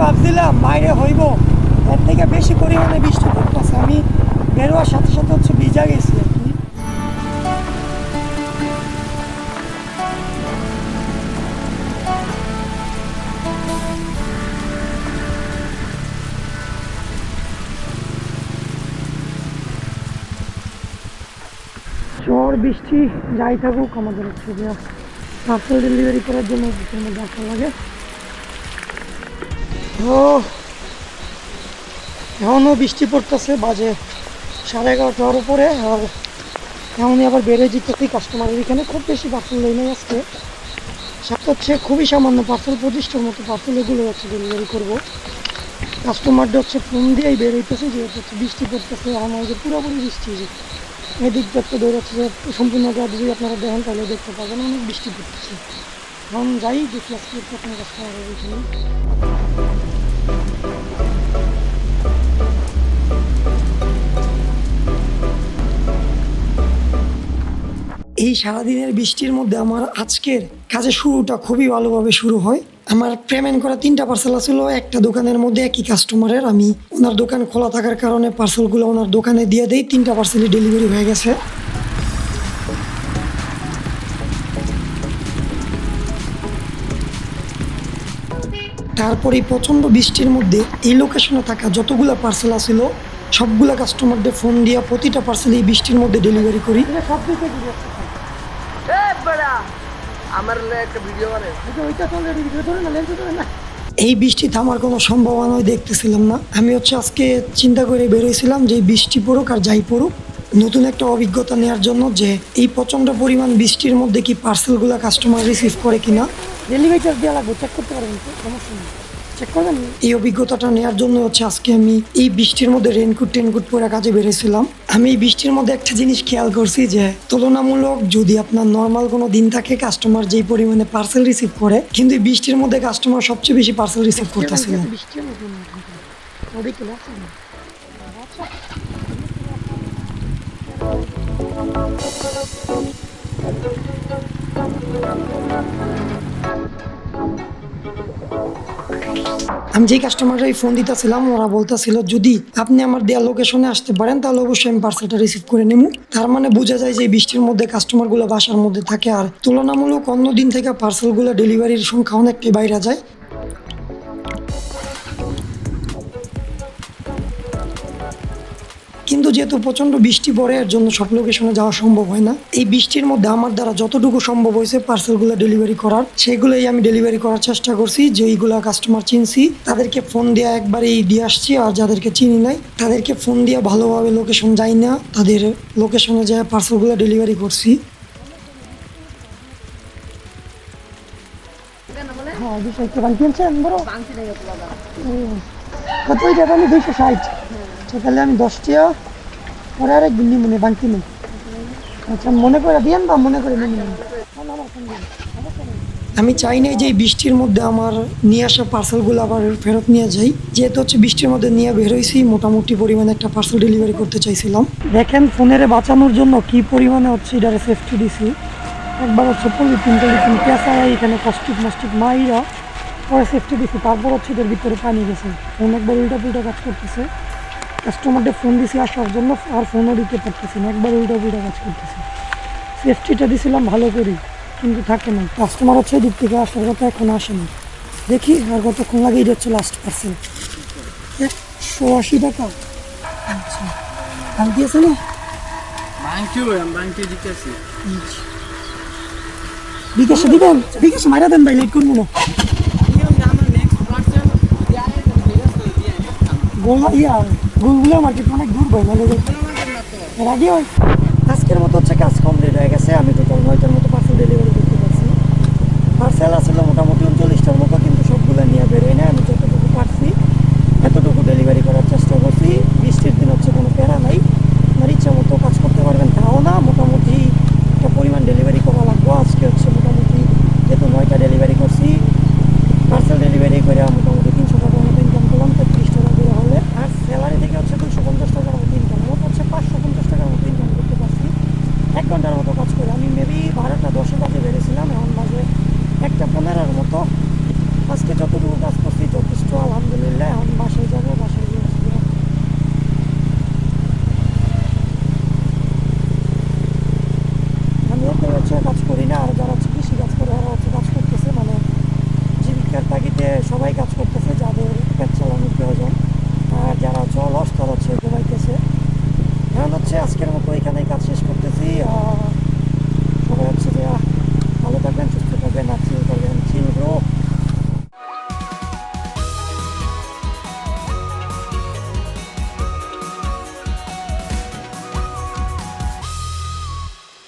ভাবছিলাম বাইরে হইব। এর থেকে বেশি পরিমাণে বৃষ্টি পড়তেছে। আমি বেরোয়ার সাথে সাথে হচ্ছে ভিজা গেছি আর বৃষ্টি, যাই থাকুক আমাদের হচ্ছে যে পার্সেল ডেলিভারি করার জন্য মধ্যে আসা লাগে। এখনও বৃষ্টি পড়তেছে, বাজে সাড়ে এগারোটার উপরে, আর এমনই আবার বেড়ে যেতেছি কাস্টমারের এখানে। খুব বেশি পার্সেল নেই নাই আজকে। সাথে হচ্ছে খুবই সামান্য পার্সেল প্রতিষ্ঠার মতো পার্সেল এগুলো হচ্ছে ডেলিভারি করব। কাস্টমারটা হচ্ছে ফোন দিয়েই বের হইতেছে, যেহেতু হচ্ছে বৃষ্টি পড়তেছে আমাদের পুরোপুরি বৃষ্টি এদিক দেখতে বের হচ্ছে যে সম্পূর্ণ গাছ যদি আপনারা দেখেন, তাহলে দেখতে পাবেন অনেক বৃষ্টি পড়তেছে। এখন যাই দেখি আজকে প্রথম কাস্টমারের এখানে। এই সারাদিনের বৃষ্টির মধ্যে আমার আজকের কাজের শুরুটা খুবই ভালোভাবে শুরু হয়। আমার পেমেন্ট করা তিনটা পার্সেল ছিল একটা দোকানের মধ্যে একই কাস্টমারের আমি ওনার দোকান খোলা থাকার কারণে পার্সেলগুলো ওনার দোকানে দিয়ে দেই, তিনটা পার্সেলই ডেলিভারি হয়ে গেছে। তারপরে প্রচণ্ড বৃষ্টির মধ্যে এই লোকেশনে থাকা যতগুলো পার্সেল আছিল, সবগুলা কাস্টমারদের ফোন দিয়া প্রতিটা পার্সেল এই বৃষ্টির মধ্যে ডেলিভারি করি। আমার একটা ভিডিও বানাই। এই বৃষ্টি থামার কোনো সম্ভাবনাই দেখতেছিলাম না। আমি হচ্ছে আজকে চিন্তা করে বেরোয়ছিলাম যে বৃষ্টি পড়ুক আর যাই পড়ুক নতুন একটা অভিজ্ঞতা নেওয়ার জন্য যে এই প্রচণ্ড পরিমাণ বৃষ্টির মধ্যে কি পার্সেলগুলো কাস্টমার রিসিভ করে কিনা। ডেলিভারি চার্জ দেওয়া লাগবে চেক করতে পারবেন সমস্যা নেই। চেক করবেন এই অভিজ্ঞতাটা নেওয়ার জন্য হচ্ছে আজকে আমি এই বৃষ্টির মধ্যে রেনকোট টেনকোট পরে কাজে বেরিয়েছিলাম। আমি এই বৃষ্টির মধ্যে একটা জিনিস খেয়াল করছি যে, তুলনামূলক যদি আপনার নর্মাল কোনো দিন থাকে কাস্টমার যেই পরিমাণে পার্সেল রিসিভ করে, কিন্তু এই বৃষ্টির মধ্যে কাস্টমার সবচেয়ে বেশি পার্সেল রিসিভ করতেছে। না আমি যেই কাস্টমাররাই ফোন দিতেছিলাম, ওরা বলতেছিল, যদি আপনি আমার দেওয়া লোকেশনে আসতে পারেন, তাহলে অবশ্যই আমি পার্সেলটা রিসিভ করে নেব তার মানে বোঝা যায় যে বৃষ্টির মধ্যে কাস্টমারগুলো বাসার মধ্যে থাকে, আর তুলনামূলক অন্য দিন থেকে পার্সেলগুলো ডেলিভারির সংখ্যা অনেকটাই বাইরে যায়। কিন্তু যেহেতু প্রচণ্ড বৃষ্টি পড়ে এর জন্য সব লোকেশনে যাওয়া সম্ভব হয় না। এই বৃষ্টির মধ্যে আমার দ্বারা যতটুকু সম্ভব হয়েছে পার্সেলগুলো ডেলিভারি করার সেগুলোই আমি ডেলিভারি করার চেষ্টা করছি যেইগুলো কাস্টমার চিনছি। তাদেরকে ফোন দিয়ে একবারেই দিয়ে আসছি আর যাদেরকে চিনি নাই তাদেরকে ফোন দিয়ে ভালোভাবে লোকেশন যাই না তাদের লোকেশনে যায় পার্সেলগুলো ডেলিভারি করছি। হ্যাঁ দুশো একটা বাংকি আনছেন বড় কত আমি দুইশো ষাট। আচ্ছা তাহলে আমি দশটিয়া পরে আর একদিন নিই মনে বাংকি নেই আচ্ছা মনে করে দিয়েন বা মনে করে আমি চাই নাই যে বৃষ্টির মধ্যে আমার নিয়ে আসা পার্সেলগুলো আবার ফেরত নিয়ে যাই। যেহেতু হচ্ছে বৃষ্টির মধ্যে নিয়ে বের হয়েছি মোটামুটি পরিমাণে একটা পার্সেল ডেলিভারি করতে চাইছিলাম। দেখেন ফোনের বাঁচানোর জন্য কি পরিমাণে হচ্ছে এটারে সেফটি দিছি। একবার হচ্ছে পলিথিন টলিথিন পেঁচায় এখানে কষ্টিক মাস্টিক মাইরা পরে সেফটি দিছি। তারপর হচ্ছে এটার ভিতরে পানি গেছে। ফোন একবার উল্টা পুল্টা কাজ করতেছে। কাস্টমারদের ফোন দিছি আসার জন্য আর ফোনও দিতে পারতেছি না। একবার উল্টা পুল্টা কাজ করতেছি। সেফটিটা দিছিলাম ভালো করি কিন্তু থাকে না। কাস্টমার হচ্ছে দিক থেকে আসার কথা এখন আসেনি দেখি আর কতক্ষণ লাগে এটা হচ্ছে লাস্ট পার্সেল একশো আশি টাকা। আচ্ছা না? বিকাশে দিবেন? বিকাশে মারা দেন ভাই লেট করব না। গোলা ইয়া। গোলগুলা মার্কেট অনেক দূর ভাই, নাহলে এর আগে আজকের মতো হচ্ছে কাজ কমপ্লিট হয়ে গেছে, আমি টোটাল নয়টার মতো পার্সেল ডেলিভারি করতে পারছি। পার্সেল আসলে মোটামুটি উনচল্লিশটার মতো কিন্তু সবগুলো নিয়ে বেরোয় না আমি যতটুকু পারছি এতটুকু ডেলিভারি করার চেষ্টা করছি বৃষ্টির দিন হচ্ছে কোনো প্যারা নাই আপনার ইচ্ছা মতো কাজ করতে পারবেন তাও না মোটামুটি একটা পরিমাণ ডেলিভারি করা লাগবো আজকে হচ্ছে মোটামুটি যেহেতু নয়টা ডেলিভারি করছি পার্সেল ডেলিভারি করে মোটামুটি তিনশো টাকার মতো ইনকাম করলাম পঁয়ত্রিশ টাকা করে হলে আর স্যালারি থেকে হচ্ছে দুশো পঞ্চাশ টাকার মতো ইনকাম মোট হচ্ছে পাঁচশো পঞ্চাশ টাকার মতো ইনকাম করতে পারছি এক ঘণ্টার মতো কাজ করে আমি মেবি বারোটা দশে বাজে বেরিয়েছিলাম এখন বাজে একটা পনেরোর মতো আজকে যতটুকু কাজ করছি যথেষ্ট আলহামদুলিল্লাহ আজকের মতো